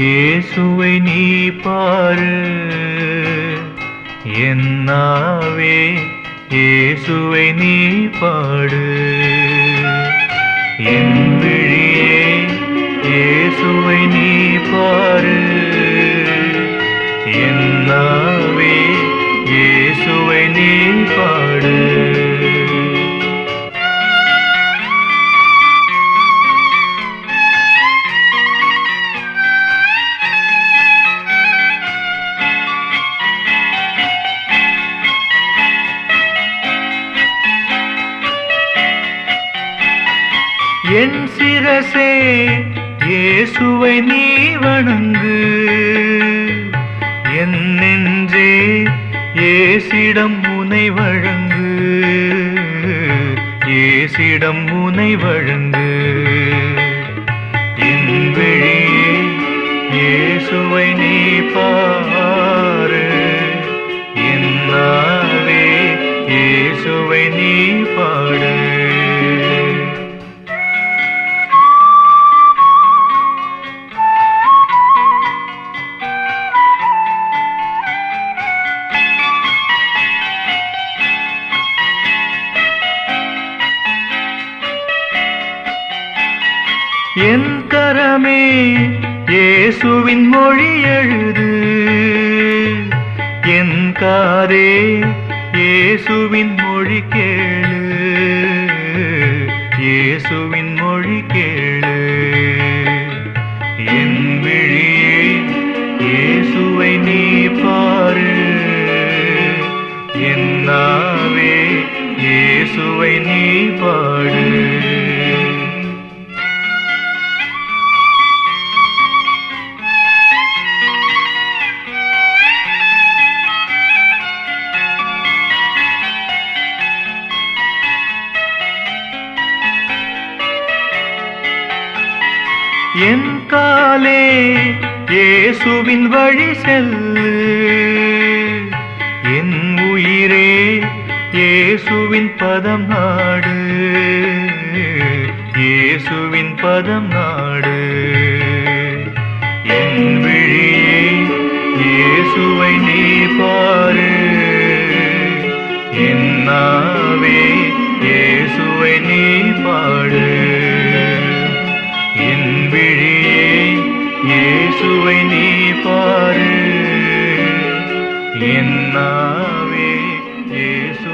இயேசுவை நீ பாரு. என்னாவே இயேசுவை நீ பாடு. என் விழியே இயேசுவை நீ பாரு. என்னாவே இயேசுவை நீ பாடு. என் சிரசே இயேசுவை நீ வணங்கு. என் நெஞ்சே ஏசிடம் முனை வழங்கு. ஏசிடம் முனை வழங்கு. என் கரமே இயேசுவின் மொழி எழுது. என் காதே இயேசுவின் மொழி கேளு. இயேசுவின் மொழி கேளு. என் விழியே இயேசுவை நீ பாரு. என் நாவே இயேசுவை நீ பாடு. என் காலே இயேசுவின் வழி செல்லு. என் உயிரே இயேசுவின் பதம் நாடு. இயேசுவின் பதம் நாடு. என் விழியே இயேசுவை நீ பாரு. കർത്താവേ യേശു